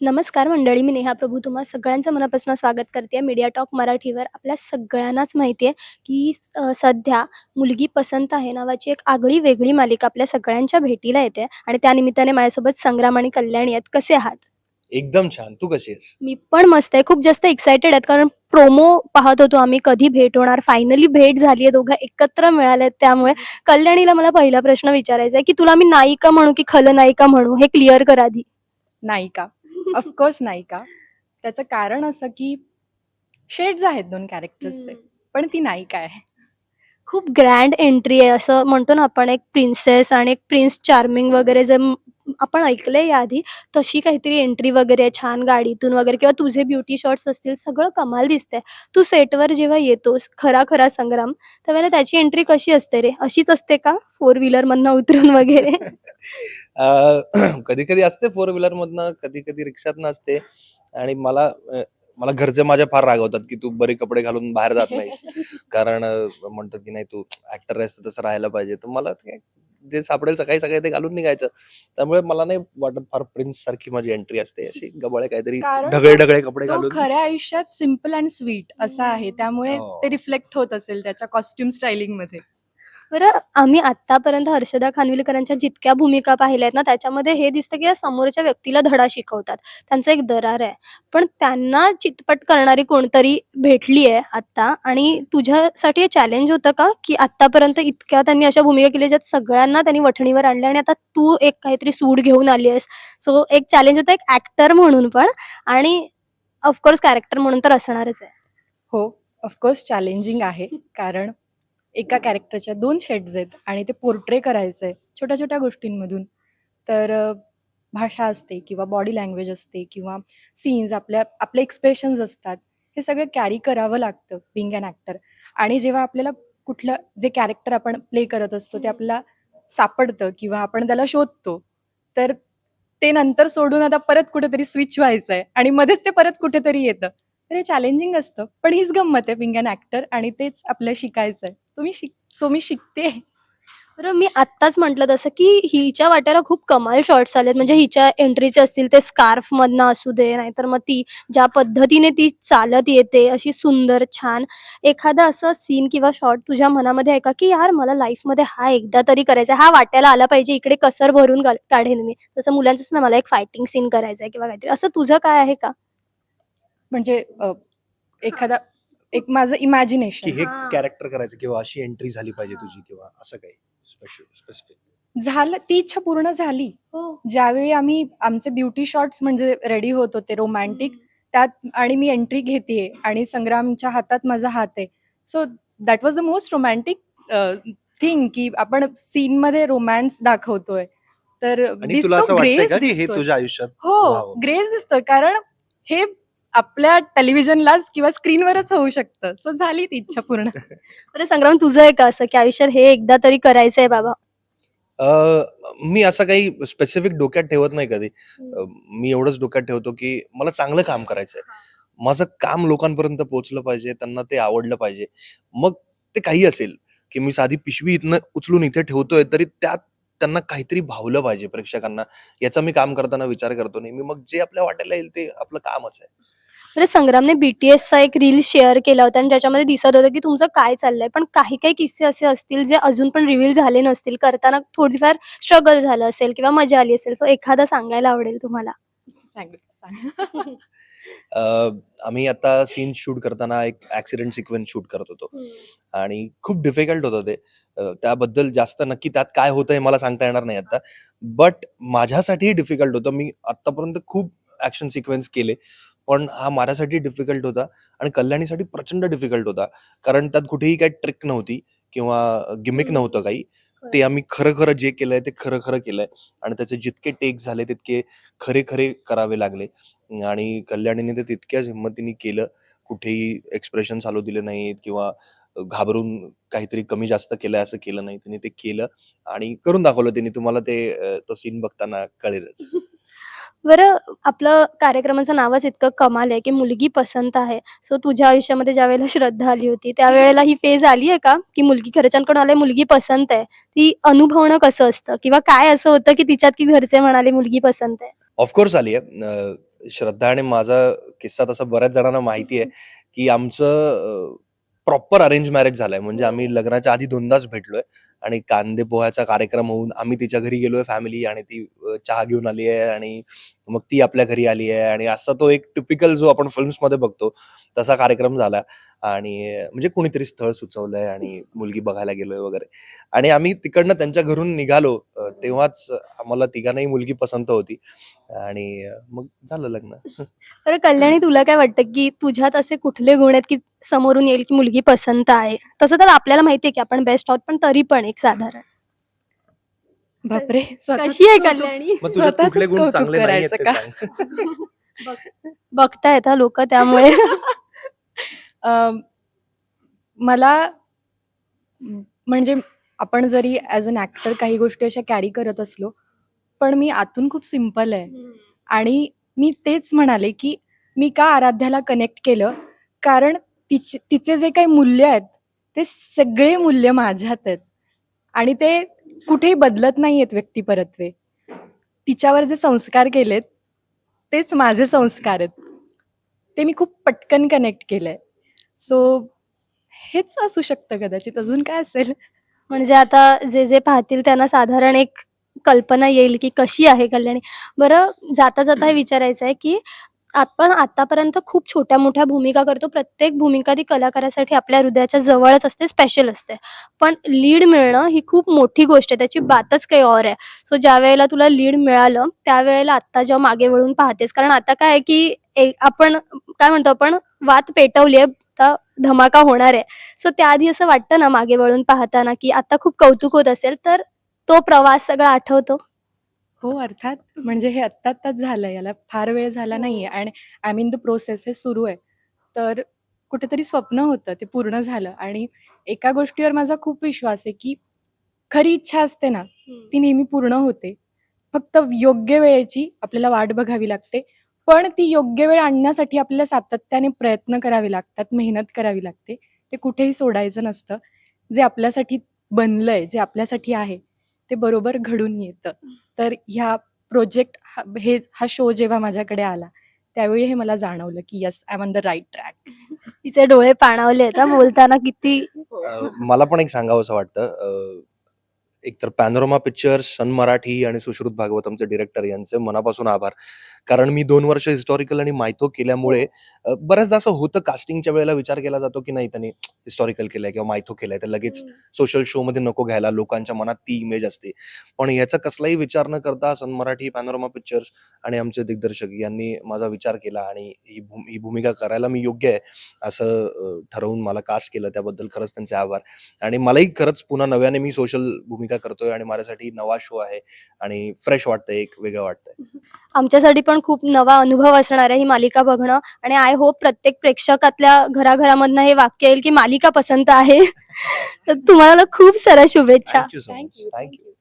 नमस्कार मंडळी मी नेहा प्रभू. तुम्हा सगळ्यांचं मनापासून स्वागत करते. मीडिया टॉक मराठीवर आपल्या सगळ्यांनाच माहिती आहे की सध्या मुलगी पसंत आहे नावाची एक आगळी वेगळी मालिका आपल्या सगळ्यांच्या भेटीला येते आणि त्यानिमित्ताने माझ्यासोबत संग्राम आणि कल्याणी आहेत. कसे आहात? एकदम छान. तू कशी आहेस? मी पण मस्त आहे. खूप जास्त एक्सायटेड आहेत कारण प्रोमो पाहत होतो आम्ही. कधी भेट होणार? फायनली भेट झाली आहे. दोघं एकत्र मिळालेत. त्यामुळे कल्याणीला मला पहिला प्रश्न विचारायचा आहे की तुला मी नायिका म्हणू की खलनायिका म्हणू? हे क्लिअर कर आधी. नायिका. ऑफकोर्स नायिका त्याचं कारण असं की शेड्स आहेत दोन कॅरेक्टर्सचे पण ती नायिका आहे खूप ग्रँड एंट्री आहे. असं म्हणतो ना आपण एक प्रिन्सेस आणि एक प्रिन्स चार्मिंग वगैरे जे आपण ऐकलंय याआधी तशी काहीतरी एंट्री वगैरे आहे, छान गाडीतून वगैरे किंवा तुझे ब्युटी शॉट्स असतील सगळं कमाल दिसतंय. तू सेटवर जेव्हा येतोस खरा खरा संग्राम त्यावेळेला त्याची एंट्री कशी असते रे? अशीच असते का? फोर व्हीलर मधनं उतरून वगैरे? कधी कधी असते फोर व्हीलर मधनं कधी कधी रिक्षातनं असते. आणि मला मला घरचे माझ्या फार रागवतात की तू बरे कपडे घालून बाहेर जात नाहीस. कारण म्हणतात की नाही तू ऍक्टर आहेस तसं राहायला पाहिजे. तर मला जे सापडेल सकाळी सकाळी ते घालून निघायचं. त्यामुळे मला नाही वाटत फार प्रिन्स सारखी माझी एंट्री असते अशी. गबाळे काहीतरी ढगळे ढगळे कपडे घालून. खऱ्या आयुष्यात सिंपल अँड स्वीट असा आहे. त्यामुळे हो. ते रिफ्लेक्ट होत असेल त्याच्या कॉस्ट्युम स्टायलिंगमध्ये. बरं आम्ही आतापर्यंत हर्षदा खानविलकरांच्या जितक्या भूमिका पाहिल्या आहेत ना त्याच्यामध्ये हे दिसतं की या समोरच्या व्यक्तीला धडा शिकवतात. त्यांचा एक दरार आहे. पण त्यांना चितपट करणारी कोणतरी भेटली आहे आत्ता आणि तुझ्यासाठी हे चॅलेंज होतं का? की आतापर्यंत इतक्या त्यांनी अशा भूमिका केल्या ज्यात सगळ्यांना त्यांनी वठणीवर आणल्या आणि आता तू एक काहीतरी सूड घेऊन आली आहेस. सो एक चॅलेंज होतं एक ऍक्टर म्हणून पण आणि ऑफकोर्स कॅरेक्टर म्हणून तर असणारच आहे. हो ऑफकोर्स चॅलेंजिंग आहे. कारण एका कॅरेक्टरच्या दोन शेड्स आहेत आणि ते पोर्ट्रे करायचं आहे छोट्या छोट्या गोष्टींमधून. तर भाषा असते किंवा बॉडी लँग्वेज असते किंवा सीन्स आपल्या आपले एक्सप्रेशन्स असतात हे सगळं कॅरी करावं लागतं बिंग अन ॲक्टर आणि जेव्हा आपल्याला कुठलं जे कॅरेक्टर आपण प्ले करत असतो ते आपल्याला सापडतं किंवा आपण त्याला शोधतो तर ते नंतर सोडून आता परत कुठेतरी स्विच व्हायचं आहे आणि मध्येच ते परत कुठेतरी येतं. तर हे चॅलेंजिंग असतं पण हीच गंमत आहे बिंग अन ॲक्टर आणि तेच आपल्याला शिकायचं आहे तुम्ही शिक सो मी शिकते. बरं मी आत्ताच म्हटलं तसं की हिच्या वाट्याला खूप कमाल शॉट्स आलेत. म्हणजे हिच्या एंट्रीचे असतील ते स्कार्फ मधनं असू दे नाहीतर मग ती ज्या पद्धतीने ती चालत येते अशी सुंदर छान एखादा असं सीन किंवा शॉट तुझ्या मनामध्ये आहे का की यार मला लाईफमध्ये हा एकदा तरी करायचा हा वाट्याला आला पाहिजे इकडे कसर भरून काढेन मी. जसं मुलांचं ना मला एक फायटिंग सीन करायचा आहे किंवा काहीतरी. असं तुझं काय आहे का? म्हणजे एखादा एक माझं की इमॅजिनेशन हे हा. कॅरेक्टर करायचं किंवा अशी एंट्री झाली पाहिजे तुझी किंवा असं काही स्पेसिफिक झालं ती इच्छा पूर्ण झाली. ज्यावेळी आम्ही आमचे ब्युटी शॉट्स म्हणजे रेडी होत होते रोमॅन्टिक त्यात आणि मी एंट्री घेतेय आणि संग्रामच्या हातात माझा हात आहे. So that was the most romantic thing की आपण सीन मध्ये रोमॅन्स दाखवतोय. तर आणि तुला असं दिसतो ग्रेस का की हे दिसतोय. तुझ्या आयुष्यात हो व्हावं? ग्रेस दिसतोय. कारण हे आपल्या टेलिव्हिजनलाच किंवा स्क्रीनवरच होऊ शकतं. सो झाली ती इच्छा पूर्ण. बरं संग्राम तुझं आहे का असं की आयुष्यात हे एकदा तरी करायचं आहे बाबा. अ, मी असं काही स्पेसिफिक डोक्यात ठेवत नाही कधी. अ, मी एवढंच डोक्यात ठेवतो की मला चांगलं काम करायचंय. माझं काम लोकांपर्यंत पोहोचलं पाहिजे त्यांना ते आवडलं पाहिजे. मग ते काही असेल की मी साधी पिशवी इथनं उचलून इथे ठेवतोय तरी त्यात त्यांना काहीतरी भावलं पाहिजे प्रेक्षकांना. याचा मी काम करताना विचार करतो नाही मी मग जे आपल्या वाटेला येईल ते आपलं कामच आहे. बरं संग्रामने बीटीएसचा एक रील शेअर केला होता आणि ज्याच्यामध्ये दिसत होतं की तुमचं काय चाललंय. पण काही काही किस्से असे असतील जे अजून पण रिव्हील झाले नसतील करताना थोडीफार स्ट्रगल झालं असेल किंवा मजा आली असेल. सो एखादा सांगायला आवडेल तुम्हाला. आम्ही आता सीन शूट करताना एक ऍक्सिडेंट सिक्वेन्स शूट करत होतो. आणि खूप डिफिकल्ट होतं ते त्याबद्दल जास्त नक्की त्यात काय होतं हे मला सांगता येणार नाही आता. बट माझ्यासाठीही डिफिकल्ट होतं. मी आतापर्यंत खूप ऍक्शन सिक्वेन्स केले. पण हा माझ्यासाठी डिफिकल्ट होता आणि कल्याणीसाठी प्रचंड डिफिकल्ट होता. कारण त्यात कुठेही काही ट्रिक नव्हती किंवा गिमिक. नव्हतं काही. ते आम्ही खरं खरं जे केलंय ते खरं खरं केलंय आणि त्याचे जितके टेक्स झाले तितके खरे खरे करावे लागले. आणि कल्याणीने ते तितक्याच हिंमतीने केलं. कुठेही एक्सप्रेशन चालू दिले नाहीत किंवा घाबरून काहीतरी कमी जास्त केलंय असं केलं नाही. तिने ते केलं आणि करून दाखवलं तिने. तुम्हाला ते तो सीन बघताना कळेलच. बरं आपलं कार्यक्रमाचं नावच इतकं कमाल आहे की मुलगी पसंत आहे. सो तुझ्या आयुष्यामध्ये ज्या वेळेला श्रद्धा आली होती त्यावेळेला ही फेज आली आहे का? की मुलगी घरच्यांकडून आले मुलगी पसंत आहे. ती अनुभवणं कसं असतं? किंवा काय असं होतं की तिच्यात की घरचे म्हणाले मुलगी पसंत आहे? ऑफकोर्स आली आहे. श्रद्धा आणि माझा किस्सा तसा बऱ्याच जणांना माहिती आहे की आमचं प्रॉपर अरेंज मॅरेज झालंय. म्हणजे आम्ही लग्नाच्या आधी दोनदाच भेटलोय. आणि कांदे पोह्याचा कार्यक्रम होऊन आम्ही तिच्या घरी गेलोय फॅमिली आणि ती चहा घेऊन आली आहे आणि मग ती आपल्या घरी आली आहे आणि असा तो एक टिपिकल जो आपण फिल्म्समध्ये बघतो तसा कार्यक्रम झाला. आणि म्हणजे कुणीतरी स्थळ सुचवलंय आणि मुलगी बघायला गेलोय वगैरे. आणि आम्ही तिकडनं त्यांच्या घरून निघालो तेव्हाच आम्हाला तिघांनाही मुलगी पसंत होती. आणि मग झालं लग्न. अरे कल्याणी तुला काय वाटतं की तुझ्यात असे कुठले गुण आहेत की समोरून येईल की मुलगी पसंत आहे? तसं तर आपल्याला माहितीये की आपण बेस्ट आहोत पण तरी पण एक साधारण. बापरे कशी आहे कल्याणी? मग तुझ्यात स्वतःचंच कुठले गुण कौतुक चांगले नाही आहेत करायचं ते का? सांग. बघतायत हा लोक त्यामुळे. अम, मला म, म्हणजे आपण जरी ॲज अन ॲक्टर काही गोष्टी अशा कॅरी करत असलो पण मी आतून खूप सिंपल आहे. आणि मी तेच म्हणाले की मी का आराध्याला कनेक्ट केलं? कारण तिचे तिचे जे काही मूल्य आहेत ते सगळे मूल्य माझ्यात आहेत. आणि ते कुठेही बदलत नाही आहेत व्यक्ती परत्वे. तिच्यावर जे संस्कार केलेत तेच माझे संस्कार आहेत. ते मी खूप पटकन कनेक्ट केलंय. सो हेच असू शकतं कदाचित. अजून काय असेल? म्हणजे आता जे जे पाहतील त्यांना साधारण एक कल्पना येईल की कशी आहे कल्याणी. बरं जाता जाता हे विचारायचं आहे की आपण आतापर्यंत खूप छोट्या मोठ्या भूमिका करतो. प्रत्येक भूमिका ती कलाकारासाठी आपल्या हृदयाच्या जवळच असते स्पेशल असते. पण लीड मिळणं ही खूप मोठी गोष्ट आहे. त्याची बातच काही और आहे. सो ज्या वेळेला तुला लीड मिळालं त्यावेळेला आत्ता जेव्हा मागे वळून पाहतेस. कारण आता काय आहे की आपण काय म्हणतो आपण वात पेटवली आहे आता धमाका होणार आहे. सो त्याआधी असं वाटतं ना मागे वळून पाहताना की आता खूप कौतुक होत असेल तर तो प्रवास सगळा आठवतो? हो अर्थात. म्हणजे हे आत्ता आत्ताच झालंय. याला फार वेळ झाला नाहीये. आणि आय मीन द प्रोसेस हे सुरू आहे. तर कुठेतरी स्वप्न होतं ते पूर्ण झालं. आणि एका गोष्टीवर माझा खूप विश्वास आहे की खरी इच्छा असते ना ती नेहमी पूर्ण होते. फक्त योग्य वेळेची आपल्याला वाट बघावी लागते. पण ती योग्य वेळ आणण्यासाठी आपल्याला सातत्याने प्रयत्न करावे लागतात मेहनत करावी लागते. ते कुठेही सोडायचं नसतं. जे आपल्यासाठी बनलंय जे आपल्यासाठी आहे ते बरोबर घडून येतं. तर ह्या प्रोजेक्ट हे हा शो जेव्हा माझ्याकडे आला त्यावेळी हे मला जाणवलं की yes I on the right track तिचे डोळे पाणावले आहेत हा बोलताना किती मला पण एक सांगावं वाटतं. अ, एकतर पॅनोरमा पिक्चर्स सन मराठी आणि सुश्रुत भागवतमचे डिरेक्टर यांचे मनापासून आभार. कारण मी दोन वर्ष हिस्टॉरिकल आणि मायथो केल्यामुळे बऱ्याचदा असं होतं कास्टिंगच्या वेळेला विचार केला जातो की नाही त्यांनी हिस्टॉरिकल केलंय किंवा मायथो केलंय तर लगेच सोशल शो मध्ये नको घ्यायला लोकांच्या मनात ती इमेज असते. पण याचा कसलाही विचार न करता सन मराठी पॅनोरमा पिक्चर्स आणि आमचे दिग्दर्शक यांनी माझा विचार केला आणि ही ही भूमिका करायला मी योग्य आहे असं ठरवून मला कास्ट केलं. त्याबद्दल खरंच त्यांचे आभार. आणि मलाही खरंच पुन्हा नव्याने मी सोशल भूमिका करतोय आणि माझ्यासाठी नवा शो आहे आणि फ्रेश वाटतंय एक वेगळं वाटतंय. आमच्यासाठी पण खूप नवा अनुभव असणार आहे ही मालिका बघणं आणि आय होप प्रत्येक प्रेक्षकातल्या घराघरामधनं हे वाक्य येईल की मालिका पसंत आहे. तर तुम्हाला खूप साऱ्या शुभेच्छा. Thank you thank you